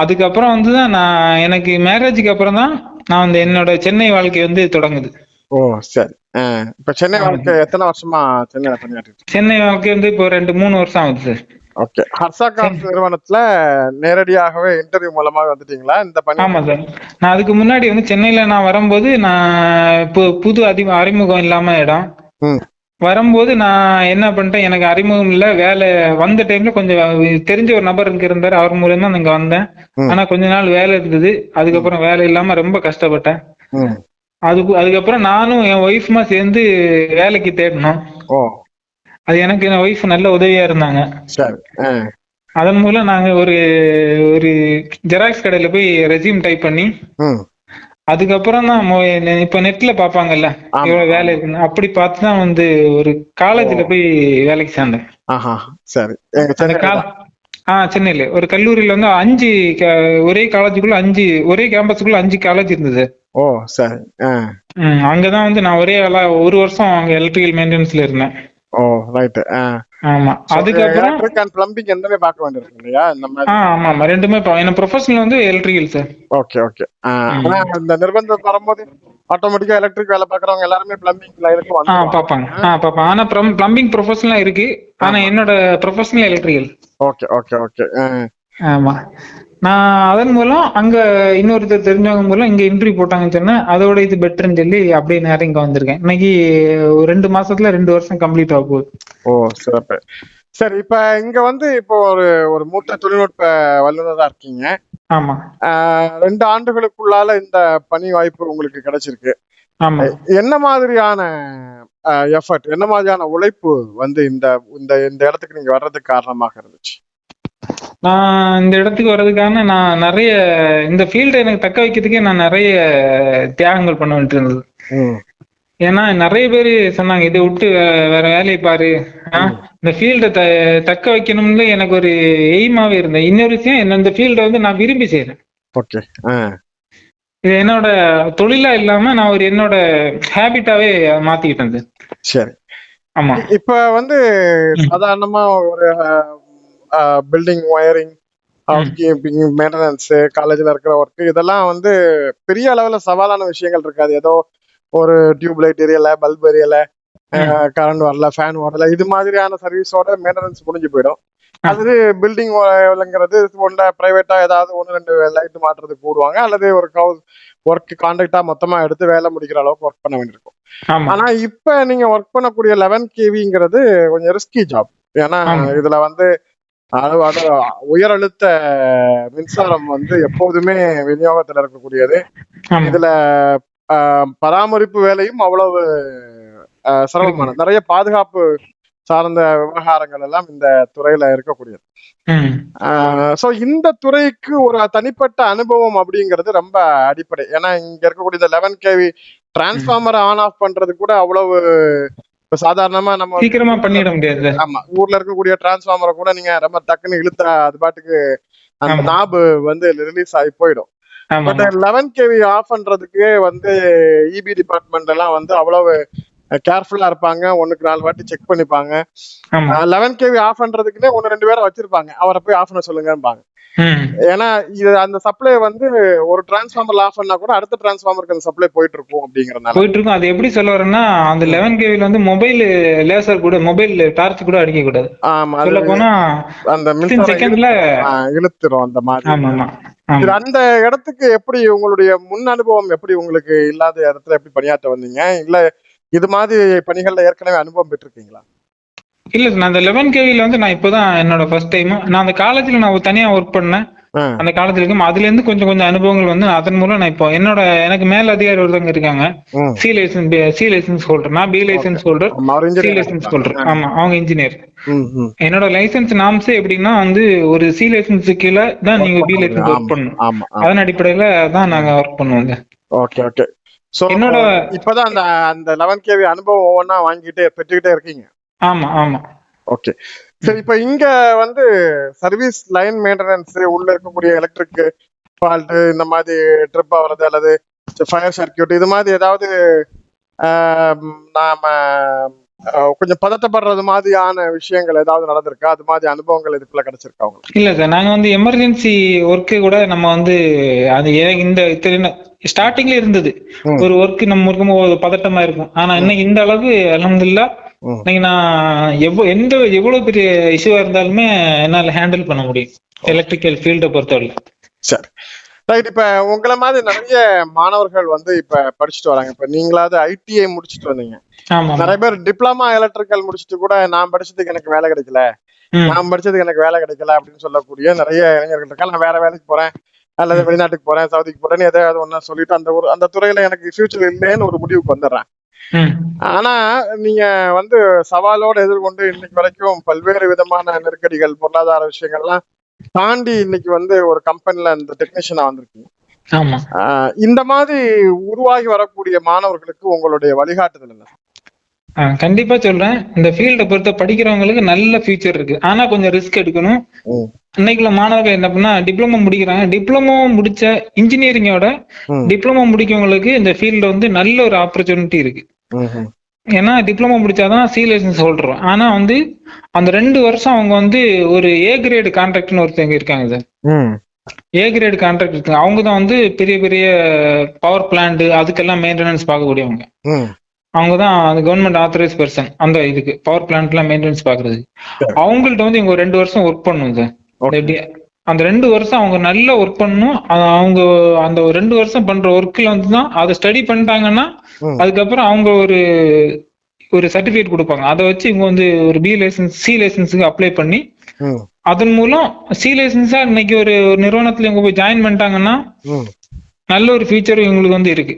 Speaker 4: அதுக்கப்புறம் வந்து தான் நான் எனக்கு மேரேஜுக்கு அப்புறம் தான் நான் வந்து என்னோட சென்னை வாழ்க்கை வந்து தொடங்குது.
Speaker 3: ஓ சரி. இப்ப சென்னை வாழ்க்கை எத்தனை வருஷமா சென்னையில
Speaker 4: சென்னை வாழ்க்கை வந்து இப்போ ரெண்டு மூணு வருஷம் ஆகுது சார்.
Speaker 3: ஓகே ஹர்ஷா கார்ஸ் நிறுவனத்துல நேரடியாகவே இன்டர்வியூ மூலமாக வந்துட்டீங்களா? இந்த பணி
Speaker 4: ஆமா சார். நான் அதுக்கு முன்னாடி வந்து சென்னையில நான் வரும்போது நான் இப்போ புது அதி அறிமுகம் இல்லாம இடம்.
Speaker 3: ம்.
Speaker 4: வரும்போது நான் என்ன பண்ணிட்டேன் எனக்கு அறிமுகம் இல்ல வேலை வந்த டைம்ல கொஞ்சம் தெரிஞ்ச ஒரு நபர் இங்க இருந்தாரு. அவர் மூலியமா இங்க வந்தேன். ஆனா கொஞ்ச நாள் வேலை இருந்தது. அதுக்கப்புறம் வேலை இல்லாம ரொம்ப கஷ்டப்பட்டேன்.
Speaker 3: ம்,
Speaker 4: அதுக்கு அதுக்கப்புறம் நானும் என் ஒய்ஃப்மா சேர்ந்து வேலைக்கு தேடினோம்
Speaker 3: ஓ.
Speaker 4: அது எனக்கு என் ஒய்ஃப் நல்ல உதவியா இருந்தாங்க. அதன் மூலம் நாங்க ஒரு ஒரு ஜெராக்ஸ் கடையில போய் ரெசியூம் டைப் பண்ணி அதுக்கப்புறம் தான் இப்ப நெட்ல பாப்பாங்கல்ல. இவ்வளவு வேலை இருக்குன்னு அப்படி பார்த்து தான் வந்து ஒரு காலேஜ்ல போய் வேலைக்கு சேர்ந்தேன்.
Speaker 3: ஆஹா சரி.
Speaker 4: சென்னையில ஒரு கல்லூரியில வந்து அஞ்சு ஒரே காலேஜுக்குள்ள அஞ்சு ஒரே கேம்பஸுக்குள்ள அஞ்சு காலேஜ் இருந்தது.
Speaker 3: ஓ சரி
Speaker 4: அங்கதான் வந்து நான் ஒரே ஒரு வருஷம் அங்க எலக்ட்ரிக்கல் மெயின்டெனன்ஸ்ல இருந்தேன்.
Speaker 3: ஓ ரைட்டு
Speaker 4: ஆமா. அதுக்கப்புறம்
Speaker 3: எலக்ட்ரிக் அண்ட் பிளம்பிங் ரெண்டுமே பார்க்க வேண்டியிருக்கும் இல்லையா? இந்த மாதிரி.
Speaker 4: ஆமா ரெண்டுமே என்ன ப்ரொஃபஷனல் வந்து எலக்ட்ரிக்கல் சார்
Speaker 3: ஓகே ஓகே ஆனா இந்த நிர்பந்தம் வரும்போது ஆட்டோமேட்டிக்கா எலக்ட்ரிக் வேலை பாக்குறவங்க எல்லாருமே பிளம்பிங் லைனுக்கு
Speaker 4: ஆ பாப்பாங்க ஆ. பாப்பாங்க ஆனா பிளம்பிங் ப்ரொஃபஷனலா இருக்கு. ஆனா என்னோட professional electrical
Speaker 3: okay okay okay
Speaker 4: ஆமா. நான் அதன் மூலம் அங்க இன்னொருத்தர் தெரிஞ்சவங்க மூலம் இங்க இன்டர்வியூ போட்டாங்கன்னு சொன்னேன் அதோட இது பெட்டர்னு சொல்லி அப்படியே நேரம் இங்க வந்திருக்கேன். இன்னைக்கு ரெண்டு மாசத்துல ரெண்டு வருஷம் கம்ப்ளீட் ஆக போகுது.
Speaker 3: ஓ சிறப்பு. சரி இப்ப இங்க வந்து இப்போ ஒரு ஒரு மூத்த தொழில்நுட்ப வல்லுநரா இருக்கீங்க.
Speaker 4: ஆமா.
Speaker 3: ரெண்டு ஆண்டுகளுக்குள்ளால இந்த பணி வாய்ப்பு உங்களுக்கு கிடைச்சிருக்கு.
Speaker 4: ஆமா.
Speaker 3: என்ன மாதிரியான எஃபர்ட் என்ன மாதிரியான உழைப்பு வந்து இந்த இந்த இந்த இடத்துக்கு நீங்க வர்றதுக்கு காரணமாக இருந்துச்சு?
Speaker 4: நான் இந்த இடத்துக்கு வர்றதுக்கான நான் நிறைய இந்த ஃபீல்டை எனக்கு தக்க வைக்கிறதுக்கே நான் நிறைய தியாகங்கள் பண்ண வேண்டியது இருந்தது. ஏன்னா நிறைய பேர் சொன்னாங்க இதை விட்டு வேற வேலையை பாரு. இந்த ஃபீல்டை த தக்க வைக்கணும்னு எனக்கு ஒரு எய்மாவே இருந்தேன் இன்னொரு விஷயம் என்ன இந்த ஃபீல்டை வந்து நான் விரும்பி செய்றேன்.
Speaker 3: ஓகே.
Speaker 4: இது என்னோட தொழிலா இல்லாம நான் ஒரு என்னோட ஹேபிட்டாவே மாத்திக்கிட்டேன் சரி. ஆமா.
Speaker 3: இப்ப வந்து சாதாரணமா ஒரு பில்டிங் ஒயரிங் மெயின்டெனன்ஸ் காலேஜ்ல இருக்கிற ஒர்க் இதெல்லாம் வந்து பெரிய அளவுல சவாலான விஷயங்கள் இருக்காது. ஏதோ ஒரு டியூப் லைட் எரியல பல்ப் எரியல கரண்ட் வரல ஃபேன் ஓடல இது மாதிரியான சர்வீஸோட மெயின்டெனன்ஸ் முடிஞ்சு போயிடும். அது பில்டிங் விளங்குறது ஒன்றை பிரைவேட்டா ஏதாவது ஒன்று ரெண்டு லைட் மாட்டுறதுக்கு கூடுவாங்க அல்லது ஒரு ஹவுஸ் ஒர்க் கான்ட்ராக்டா மொத்தமா எடுத்து வேலை முடிக்கிற அளவுக்கு ஒர்க் பண்ண வேண்டியிருக்கும். ஆனா இப்ப நீங்க ஒர்க் பண்ணக்கூடிய லெவன் கேவிங்கிறது கொஞ்சம் ரிஸ்கி ஜாப் ஏன்னா. இதுல வந்து அளவு அது உயர் அழுத்த மின்சாரம் வந்து எப்போதுமே விநியோகத்துல இருக்கக்கூடியது. இதுல பராமரிப்பு வேலையும் அவ்வளவு ஆஹ், சிரமமானது நிறைய பாதுகாப்பு சார்ந்த விவகாரங்கள் எல்லாம் இந்த துறையில இருக்கக்கூடியது. சோ இந்த துறைக்கு ஒரு தனிப்பட்ட அனுபவம் அப்படிங்கிறது ரொம்ப அடிப்படை. ஏன்னா இங்க இருக்கக்கூடிய இந்த eleven KV transformer on off பண்றது கூட அவ்வளவு இப்ப சாதாரணமா நம்ம
Speaker 4: சீக்கிரமா பண்ணிட முடியாது.
Speaker 3: ஆமா ஊர்ல இருக்கக்கூடிய டிரான்ஸ்ஃபார்மரை கூட நீங்க ரொம்ப டக்குன்னு இழுத்தா அது பாட்டுக்கு அந்த. நாபு வந்து ரிலீஸ் ஆகி போயிடும். பட் லெவன் கேவி ஆஃப் பண்றதுக்கு வந்து இபி டிபார்ட்மெண்ட் எல்லாம் வந்து அவ்வளவு கேர்ஃபுல்லா இருப்பாங்க. ஒண்ணுக்கு நாலு வாட்டி செக் பண்ணிப்பாங்க. லெவன் கேவி ஆஃப் பண்றதுக்குன்னே ஒன்னு ரெண்டு பேரை வச்சிருப்பாங்க. அவரை போய் ஆஃப் பண்ண சொல்லுங்கம்பாங்க. ஏன்னா இது அந்த சப்ளை வந்து ஒரு டிரான்ஸ்ஃபார்மர் ஆஃப் பண்ணா கூட அடுத்த டிரான்ஸ்ஃபார்மருக்கு அந்த சப்ளை போயிட்டு இருக்கும் அப்படிங்கறதுனால.
Speaker 4: போயிட்டு இருக்கும் அது எப்படி சொல்ல வரேன்னா அந்த லெவன் கேவில வந்து மொபைல் லேசர் கூட மொபைல் டார்ச் கூட அடிக்க கூடாது
Speaker 3: ஆமா
Speaker 4: சொல்ல
Speaker 3: அது
Speaker 4: போனா
Speaker 3: அந்த
Speaker 4: செகண்ட்ல
Speaker 3: இழுத்துரும். அந்த மாதிரி.
Speaker 4: ஆமா. ஆமா
Speaker 3: அந்த இடத்துக்கு எப்படி உங்களுடைய முன் அனுபவம் எப்படி உங்களுக்கு இல்லாத இடத்துல எப்படி பணியாற்ற வந்தீங்க? இல்ல இது மாதிரி பணிகள்ல ஏற்கனவே அனுபவம் பெற்றிருக்கீங்களா?
Speaker 4: இல்ல நான் அந்த லெவன் கேவில வந்து நான் இப்போதான் என்னோட ஃபர்ஸ்ட் டைம் நான் அந்த காலேஜ்ல நான் தனியா ஒர்க் பண்ணேன். அந்த காலத்துல இருக்கும். அதுல இருந்து கொஞ்சம் கொஞ்சம் அனுபவங்கள் வந்து அதன் மூலம் நான் இப்போ என்னோட எனக்கு மேல் அதிகாரி ஒருத்தவங்க இருக்காங்க. C licence C licence holder நான் B licence holder C. Licence holder ஆமா அவங்க இன்ஜினியர். என்னோட லைசன்ஸ் நாம்ஸே எப்படின்னா வந்து ஒரு சி லைசன்ஸ் கீழே தான் நீங்க பி லைசன்ஸ் ஒர்க் பண்ணணும். அதன் அடிப்படையில தான் நாங்க ஒர்க் பண்ணுவோங்க.
Speaker 3: ஓகே ஓகே சோ
Speaker 4: என்னோட-
Speaker 3: இப்பதான் அந்த அந்த லெவன் கேவி அனுபவம் ஒவ்வொன்றா வாங்கிட்டே பெற்றுக்கிட்டே இருக்கீங்க.
Speaker 4: ஆமா ஆமா.
Speaker 3: ஓகே சரி இப்ப இங்க வந்து சர்வீஸ் லைன் மெயின்டெனன்ஸ் உள்ள இருக்கக்கூடிய எலக்ட்ரிக் ஃபால்ட் இந்த மாதிரி ட்ரிப் ஆகுறது அல்லது ஃபயர் சர்க்கியூட் இது மாதிரி ஏதாவது நாம கொஞ்சம் பதட்டப்படுறது மாதிரியான விஷயங்கள் ஏதாவது நடந்திருக்கா? அது மாதிரி அனுபவங்கள் இதுக்குள்ள கிடைச்சிருக்கா உங்களுக்கு?
Speaker 4: இல்ல சார் நாங்க வந்து எமர்ஜென்சி ஒர்க்கு கூட நம்ம வந்து அது இந்த ஸ்டார்டிங்ல இருந்தது. ஒரு ஒர்க் நம்ம இருக்கும்போது பதட்டமா இருக்கும். ஆனா இன்னைக்கு இந்த அளவு அலமதுல்லா. இன்னைக்கு நான் எவ்வளவு எந்த எவ்வளவு பெரிய இஷ்யூவா இருந்தாலுமே என்னால ஹேண்டில் பண்ண முடியும். எலக்ட்ரிக்கல் ஃபீல்டை பொறுத்தவரை
Speaker 3: சரி. ரைட் இப்ப உங்களை மாதிரி நிறைய மாணவர்கள் வந்து இப்ப படிச்சுட்டு வராங்க. இப்ப நீங்களாவது ஐடிஐ முடிச்சுட்டு வந்தீங்க. நிறைய பேர் டிப்ளமா எலக்ட்ரிக்கல் முடிச்சுட்டு கூட நான் படிச்சதுக்கு எனக்கு வேலை கிடைக்கல. நான் படிச்சதுக்கு எனக்கு வேலை கிடைக்கல அப்படின்னு சொல்லக்கூடிய நிறைய இளைஞர்கள் இருக்காங்க. நான் வேற வேலைக்கு போறேன். அல்லது வெளிநாட்டுக்கு போறேன் சவுதிக்கு போறேன்னு எதாவது ஒண்ணு சொல்லிட்டு அந்த ஒரு அந்த துறையில எனக்கு ஃபியூச்சர் இல்லைன்னு ஒரு முடிவுக்கு வந்துடுறேன். ஆனா நீங்க வந்து சவாலோட எதிர்கொண்டு இன்னைக்கு வரைக்கும் பல்வேறு விதமான நெருக்கடிகள் பொருளாதார விஷயங்கள்லாம் தாண்டி இன்னைக்கு வந்து ஒரு கம்பெனில இந்த டெக்னீஷியனா வந்திருக்கீங்க. இந்த மாதிரி உருவாகி வரக்கூடிய மாணவர்களுக்கு உங்களுடைய வழிகாட்டுதல் என்ன?
Speaker 4: கண்டிப்பா சொல்றேன் இந்த ஃபீல்டை பொறுத்த படிக்கிறவங்களுக்கு நல்ல ஃபியூச்சர் இருக்கு ஆனா கொஞ்சம் ரிஸ்க் எடுக்கணும். இன்னைக்குள்ள மாணவர்கள் என்ன பண்ணா டிப்ளமோ முடிக்கிறாங்க டிப்ளமோ முடிச்ச இன்ஜினியரிங்கோட. டிப்ளமோ முடிக்கவங்களுக்கு இந்த ஃபீல்ட்ல வந்து நல்ல ஒரு ஆப்பர்ச்சுனிட்டி இருக்கு. ஏன்னா டிப்ளமோ முடிச்சாதான் சி லைசன்ஸ் ஹோல்டர் ஆனா வந்து அந்த ரெண்டு வருஷம் அவங்க வந்து ஒரு ஏ கிரேடு கான்ட்ராக்ட்னு ஒருத்தவங்க இருக்காங்க சார். ஏ கிரேடு கான்ட்ராக்ட் இருக்காங்க அவங்க தான் வந்து பெரிய பெரிய பவர் பிளான்ட் அதுக்கெல்லாம் மெயின்டெனன்ஸ் பார்க்கக்கூடியவங்க. அவங்க தான் அந்த கவர்மெண்ட் ஆத்தரைஸ் பர்சன் அந்த இதுக்கு பவர் பிளான்ட்லாம் மெயின்டெனன்ஸ் பாக்குறது. அவங்கள்ட்ட வந்து இவங்க ரெண்டு வருஷம் ஒர்க் பண்ணணும் சார் அந்த ரெண்டு வருஷம் அவங்க நல்லா ஒர்க் பண்ணணும். அவங்க அந்த ரெண்டு வருஷம் பண்ற ஒர்க்ல வந்து தான் அதை ஸ்டடி பண்ணிட்டாங்கன்னா. அதுக்கப்புறம் அவங்க ஒரு ஒரு சர்டிபிகேட் கொடுப்பாங்க. அதை வச்சு இவங்க வந்து ஒரு பி லைசன்ஸ் சி லைசன்ஸுக்கு அப்ளை பண்ணி. அதன் மூலம் சி லைசன்ஸா இன்னைக்கு ஒரு நிறுவனத்துல இவங்க போய் ஜாயின் பண்ணிட்டாங்கன்னா. நல்ல ஒரு ஃபீச்சர் இவங்களுக்கு வந்து இருக்கு.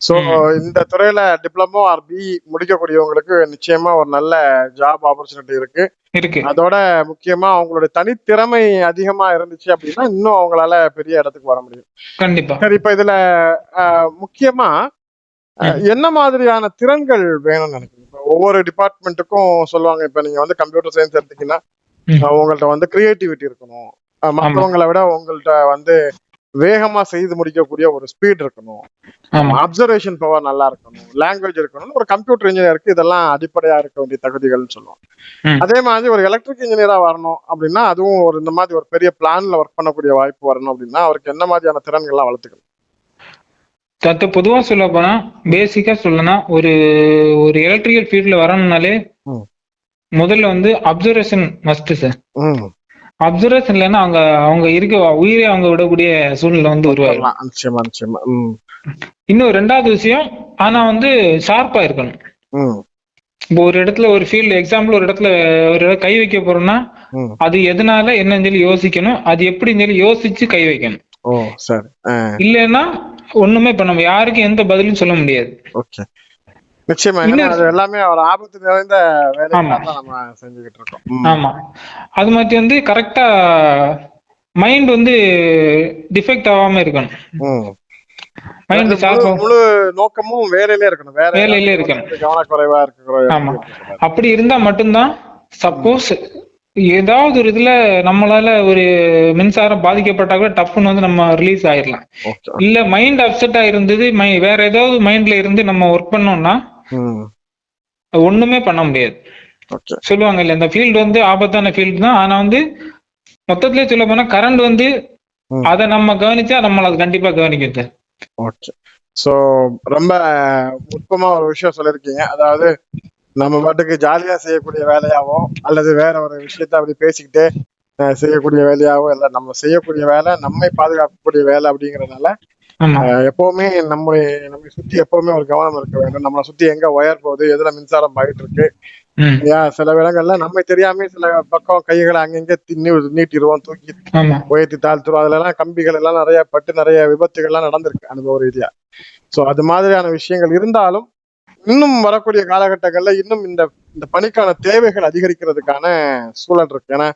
Speaker 3: சோ இந்த துறையில டிப்ளமோ ஆர் பி முடிக்கக்கூடியவங்களுக்கு நிச்சயமா ஒரு நல்ல ஜாப் ஆப்பர்ச்சுனிட்டி இருக்கு.
Speaker 4: இருக்கு.
Speaker 3: அதோட முக்கியமா அவங்களுடைய தனித்திறமை அதிகமா இருந்துச்சு அப்படின்னா இன்னும் அவங்களால பெரிய இடத்துக்கு வர முடியும்.
Speaker 4: கண்டிப்பா.
Speaker 3: சரி இப்ப இதுல முக்கியமா என்ன மாதிரியான திறன்கள் வேணும்னு நினைக்கிறீங்க? இப்ப ஒவ்வொரு டிபார்ட்மெண்ட்டுக்கும் சொல்லுவாங்க இப்ப நீங்க வந்து கம்ப்யூட்டர் சயின்ஸ் எடுத்தீங்கன்னா உங்கள்ட்ட வந்து கிரியேட்டிவிட்டி இருக்கணும். அஹ், மத்தவங்களை விட உங்கள்ட்ட வந்து வேகமா செய்து முடிக்கக்கூடிய ஒரு ஸ்பீட் இருக்கணும் அப்சர்வேஷன் பவர் நல்லா இருக்கணும் லாங்குவேஜ் இருக்கணும் ஒரு கம்ப்யூட்டர் இன்ஜினியருக்கு இதெல்லாம் அடிப்படையா இருக்க வேண்டிய தகுதிகள்னு சொல்லுவோம். அதே மாதிரி ஒரு எலக்ட்ரிக் இன்ஜினியரா வரணும் அப்படின்னா அதுவும் ஒரு இந்த மாதிரி ஒரு பெரிய பிளான்ல ஒர்க் பண்ணக்கூடிய வாய்ப்பு வரணும் அப்படின்னா அவருக்கு என்ன மாதிரியான திறன்கள்லாம் வளர்த்துக்கணும்
Speaker 4: தத்த பொதுவா சொல்ல போனா பேசிக்கா சொல்லனா ஒரு ஒரு எலக்ட்ரிக்கல் ஃபீல்ட்ல வரணும்னாலே. முதல்ல வந்து அப்சர்வேஷன் மஸ்ட் சார். அப்சர்வேஷன் இல்லைன்னா அவங்க அவங்க இருக்க உயிரை அவங்க விடக்கூடிய சூழ்நிலை வந்து உருவாயிடும்.
Speaker 3: நிச்சயமா.
Speaker 4: இன்னும் ரெண்டாவது விஷயம் ஆனா வந்து ஷார்ப்பா இருக்கணும். இப்போ ஒரு இடத்துல ஒரு ஃபீல்டு எக்ஸாம்பிள் ஒரு இடத்துல ஒரு இடம் கை வைக்க போறோம்னா. அது எதனால என்னன்னு சொல்லி யோசிக்கணும். அது எப்படின்னு சொல்லி யோசிச்சு கை வைக்கணும்.
Speaker 3: ஓ சரி.
Speaker 4: இல்லைன்னா ஒண்ணுமே பண்ண முடியாது. யாருக்கும் எந்த பதிலும் சொல்ல முடியாது.
Speaker 3: ஓகே. நிச்சயமா எல்லாமே ஒரு ஆபத்து நிறைந்த நம்ம செஞ்சுக்கிட்டு இருக்கோம்.
Speaker 4: ஆமா அது மாதிரி வந்து கரெக்டா மைண்ட் வந்து டிஃபெக்ட் ஆகாம இருக்கணும். மைண்ட்
Speaker 3: முழு நோக்கமும் வேலையிலே இருக்கணும் வேற
Speaker 4: வேலையிலே இருக்கணும்.
Speaker 3: கவனக்குறைவா இருக்க
Speaker 4: ஆமா. அப்படி இருந்தா மட்டும்தான் சப்போஸ் ஏதாவது ஒரு இதுல நம்மளால ஒரு மின்சாரம் பாதிக்கப்பட்டா கூட டப்புன்னு வந்து நம்ம ரிலீஸ் ஆயிடலாம் இல்ல மைண்ட் அப்செட் ஆயிருந்தது மை வேற ஏதாவது மைண்ட்ல இருந்து நம்ம ஒர்க் பண்ணோம்னா. ஒண்ணுமே பண்ண முடியாது. சொல்லுவாங்க இல்ல இந்த ஃபீல்டு வந்து ஆபத்தான ஃபீல்டு தான். ஆனா வந்து மொத்தத்திலே சொல்ல போனா கரண்ட் வந்து. அதை நம்ம கவனிச்சா நம்மள அது கண்டிப்பா கவனிக்கும் சார்
Speaker 3: ஓகே. சோ ரொம்ப நுட்பமா ஒரு விஷயம் சொல்லியிருக்கீங்க. அதாவது நம்ம பாட்டுக்கு ஜாலியா செய்யக்கூடிய வேலையாவோ அல்லது வேற ஒரு விஷயத்த அப்படி பேசிக்கிட்டே செய்யக்கூடிய வேலையாவோ இல்ல நம்ம செய்யக்கூடிய வேலை நம்மை பாதுகாக்கக்கூடிய வேலை அப்படிங்கறதுனால எப்பவுமே நம்முடைய நம்மை சுத்தி எப்பவுமே ஒரு கவனம் இருக்க வேண்டும். நம்மளை சுத்தி எங்க ஒயர் போகுது எதுல மின்சாரம் போயிட்டு இருக்கு. சில இடங்கள்ல நம்ம தெரியாம சில பக்கம் கைகளை அங்கங்க நீட்டிடுவோம் தூக்கி உயர்த்தி தாழ்த்துருவோம் அதுல எல்லாம் கம்பிகள் எல்லாம் நிறைய பட்டு நிறைய விபத்துகள்லாம் நடந்திருக்கு அனுபவ ரீதியா. சோ அது மாதிரியான விஷயங்கள் இருந்தாலும் இன்னும் வரக்கூடிய காலகட்டங்கள்ல இன்னும் இந்த இந்த பணிக்கான தேவைகள் அதிகரிக்கிறதுக்கான சூழல் இருக்கு. ஏன்னா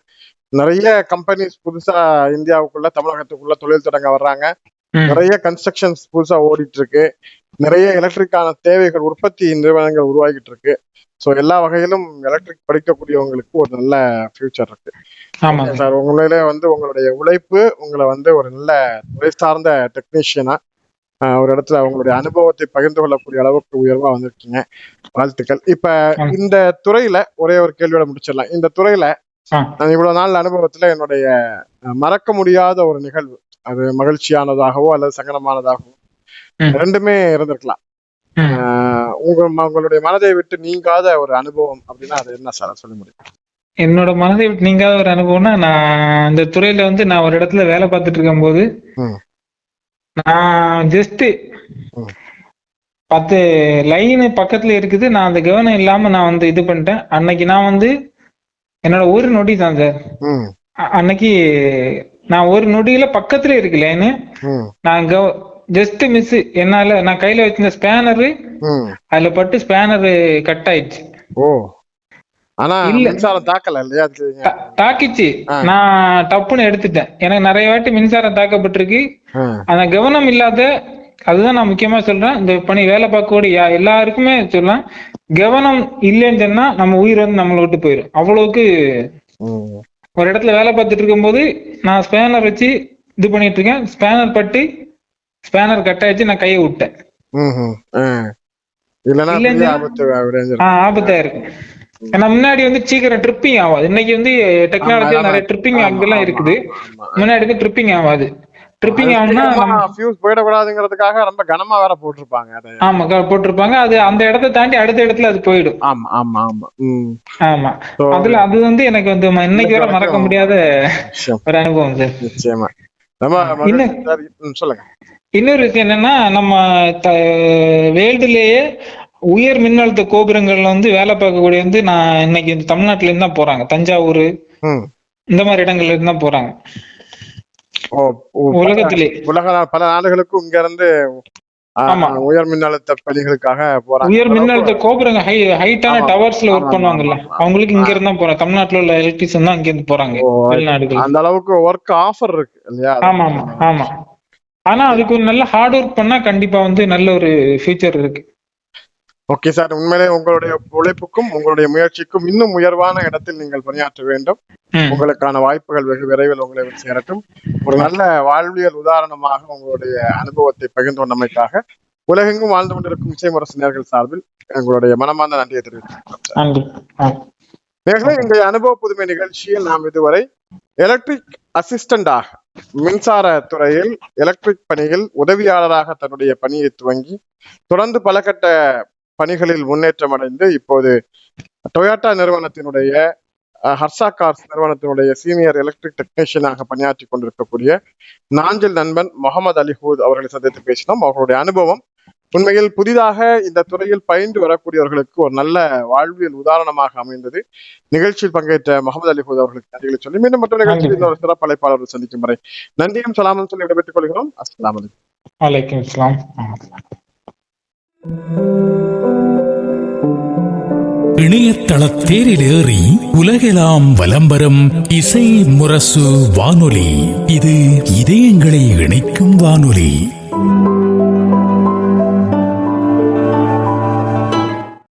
Speaker 3: நிறைய கம்பெனிஸ் புதுசா இந்தியாவுக்குள்ள தமிழகத்துக்குள்ள தொழில் தொடங்க வர்றாங்க. நிறைய கன்ஸ்ட்ரக்ஷன்ஸ் புதுசா ஓடிட்டு இருக்கு நிறைய எலக்ட்ரிக்கான தேவைகள் உற்பத்தி நிறுவனங்கள் உருவாகிட்டு இருக்கு ஸோ எல்லா வகையிலும் எலக்ட்ரிக் படிக்கக்கூடியவங்களுக்கு ஒரு நல்ல ஃபியூச்சர் இருக்கு.
Speaker 4: ஆமா
Speaker 3: சார் உண்மையிலே வந்து உங்களுடைய உழைப்பு உங்களை வந்து ஒரு நல்ல துறை சார்ந்த டெக்னீஷியனா ஒரு இடத்துல உங்களுடைய அனுபவத்தை பகிர்ந்து கொள்ளக்கூடிய அளவுக்கு உயர்வா வந்திருக்கீங்க. வாழ்த்துக்கள். இப்ப. இந்த துறையில ஒரே ஒரு கேள்வியோட முடிச்சிடலாம். இந்த துறையில. நான் இவ்வளவு நாள் அனுபவத்துல என்னுடைய மறக்க முடியாத ஒரு நிகழ்வு. அது மகிழ்ச்சியானதாகவோ அல்லது சங்கடமானதாகவோ. ரெண்டுமே இருந்திருக்கலாம். உங்க உங்களுடைய மனதை விட்டு நீங்காத ஒரு அனுபவம் அப்படின்னா அது என்ன சார்? சொல்ல முடியும்?
Speaker 4: என்னோட மனதை விட்டு நீங்காத ஒரு அனுபவம்னா நான் இந்த துறையில வந்து நான் ஒரு இடத்துல வேலை பார்த்துட்டு இருக்கும்போது
Speaker 3: ம்.
Speaker 4: நான் ஜஸ்ட். பத்து லைன் பக்கத்துல இருக்குது. நான் அந்த கவனம் இல்லாம நான் வந்து இது பண்ணிட்டேன். அன்னைக்கு நான் வந்து என்னோட ஒரு நொடி தான் சார். அன்னைக்கு நான் ஒரு நொடியில பக்கத்துல இருக்கு லைனு நான் ஜஸ்ட் மிஸ் என்னால நான் கையில வச்சிருந்த ஸ்பேனரு அதுல பட்டு ஸ்பேனர் கட் ஆயிடுச்சு.
Speaker 3: ஓ. ஆனா. மின்சாரம் தாக்கல இல்லையா
Speaker 4: தாக்கிச்சு. நான் டப்புன்னு எடுத்துட்டேன். எனக்கு நிறைய வாட்டி மின்சாரம் தாக்கப்பட்டிருக்கு. அந்த கவனம் இல்லாத அதுதான் நான் முக்கியமா சொல்றேன். இந்த பணி வேலை பார்க்கக்கூடிய எல்லாருக்குமே சொல்லலாம் கவனம் இல்லைன்னு சொன்னா நம்ம உயிர் வந்து நம்மளை விட்டு போயிடும் அவ்வளவுக்கு ஒரு இடத்துல வேலை பார்த்துட்டு இருக்கும்போது நான் ஸ்பேனர் வச்சு இது பண்ணிட்டு இருக்கேன். ஸ்பேனர் பட்டு ஸ்பேனர் கட் ஆயிடுச்சு நான் கையை விட்டேன்.
Speaker 3: ஆபத்து விரைஞ்சிரும்.
Speaker 4: ஆஹ் ஆபத்தா இருக்கு ஏன்னா முன்னாடி வந்து சீக்கிரம் ட்ரிப்பிங் ஆகாது. இன்னைக்கு வந்து டெக்னாலஜி நிறைய ட்ரிப்பிங் அங்கெல்லாம் இருக்குது. முன்னாடி வந்து ட்ரிப்பிங் ஆகாது. ட்ரிப்பிங் ஆகும்னா
Speaker 3: fuse போயிடக்கூடாதுங்கிறதுக்காக ரொம்ப கனமா வேற போட்டிருப்பாங்க
Speaker 4: ஆமா போட்டிருப்பாங்க. அது அந்த இடத்த தாண்டி அடுத்த இடத்துல அது போயிடும்.
Speaker 3: ஆமா ஆமா ஆமா.
Speaker 4: ஆமா. அதுல அது வந்து எனக்கு வந்து இன்னைக்கு வரை மறக்க முடியாத. ஒரு அனுபவம் சார்.
Speaker 3: நிச்சயமா. சொல்லுங்க.
Speaker 4: இன்னொரு விஷயம் என்னன்னா நம்ம வேர்ல்டுலயே உயர் மின்னழுத்த கோபுரங்கள்ல வந்து வேலை பார்க்கக்கூடிய வந்து நான் இன்னைக்கு தமிழ்நாட்டுல இருந்து தான் போறாங்க. தஞ்சாவூர் இந்த மாதிரி இடங்கள்ல இருந்து தான் போறாங்க. உலகத்திலே.
Speaker 3: உலக பல நாடுகளுக்கும் இங்க இருந்து
Speaker 4: ஆமா.
Speaker 3: உயர் மின்னழுத்த பணிகளுக்காக போறாங்க.
Speaker 4: உயர் மின்னழுத்த கோபுரங்க ஹை ஹைட்டான. டவர்ஸ்ல ஒர்க் பண்ணுவாங்கல்ல. அவங்களுக்கு இங்க இருந்து போறாங்க. தமிழ்நாட்டுல உள்ள எலக்ட்ரிஷியன் தான் இங்க இருந்து போறாங்க வெளிநாடுகள்.
Speaker 3: அந்த அளவுக்கு ஒர்க் ஆஃபர் இருக்கு இல்லையா?
Speaker 4: ஆமா ஆமா ஆமா. ஆனா அதுக்கு ஒரு நல்ல ஹார்ட் ஒர்க் பண்ணா கண்டிப்பா வந்து நல்ல ஒரு ஃபியூச்சர் இருக்கு.
Speaker 3: Okay sir. உண்மையிலே உங்களுடைய உழைப்புக்கும் உங்களுடைய முயற்சிக்கும் இன்னும் உயர்வான இடத்தில் நீங்கள் பணியாற்ற வேண்டும். உங்களுக்கான வாய்ப்புகள் வெகு விரைவில் உங்களை சேரட்டும். ஒரு நல்ல வாழ்வியல் உதாரணமாக உங்களுடைய அனுபவத்தை பகிர்ந்து கொண்டமைக்காக உலகெங்கும் வாழ்ந்து கொண்டிருக்கும் இசைமுரசு நேர்கள் சார்பில் எங்களுடைய மனமார்ந்த நன்றியை
Speaker 4: ஆ.
Speaker 3: நேர்களே இன்றைய அனுபவ புதுமை நிகழ்ச்சியில் நாம் இதுவரை எலக்ட்ரிக் அசிஸ்டண்டாக மின்சார துறையில் எலக்ட்ரிக் பணியில் உதவியாளராக தன்னுடைய பணியை துவங்கி தொடர்ந்து பல கட்ட பணிகளில் முன்னேற்றம் அடைந்து இப்போது டொயோட்டா நிறுவனத்தினுடைய ஹர்ஷா கார்ஸ் நிறுவனத்தினுடைய சீனியர் எலக்ட்ரிக் டெக்னீஷியனாக பணியாற்றி கொண்டிருக்கக்கூடிய நாஞ்சில் நண்பன் முகமது அலி ஹூத் அவர்களை சந்தித்து பேசினோம். அவர்களுடைய அனுபவம் உண்மையில் புதிதாக இந்த துறையில் பயின்று வரக்கூடியவர்களுக்கு ஒரு நல்ல வாழ்வியல் உதாரணமாக அமைந்தது. நிகழ்ச்சியில் பங்கேற்ற முகமது அலி ஹூத் அவர்களுக்கு நன்றிகளை சொல்லி மீண்டும் மற்ற நிகழ்ச்சியில் இன்னொரு சிறப்பு அழைப்பாளர்கள் சந்திக்கும் வரை நன்றியும் சலாமும் சொல்லி விடைபெற்றுக் கொள்கிறோம். அஸ்லாம் வலைக்கம்
Speaker 4: வலைக்கம் இஸ்லாம்
Speaker 1: இணையதள தேரிலேறி உலகெல்லாம் வலம் இசை முரசு வானொலி. இது இதயங்களை இணைக்கும் வானொலி.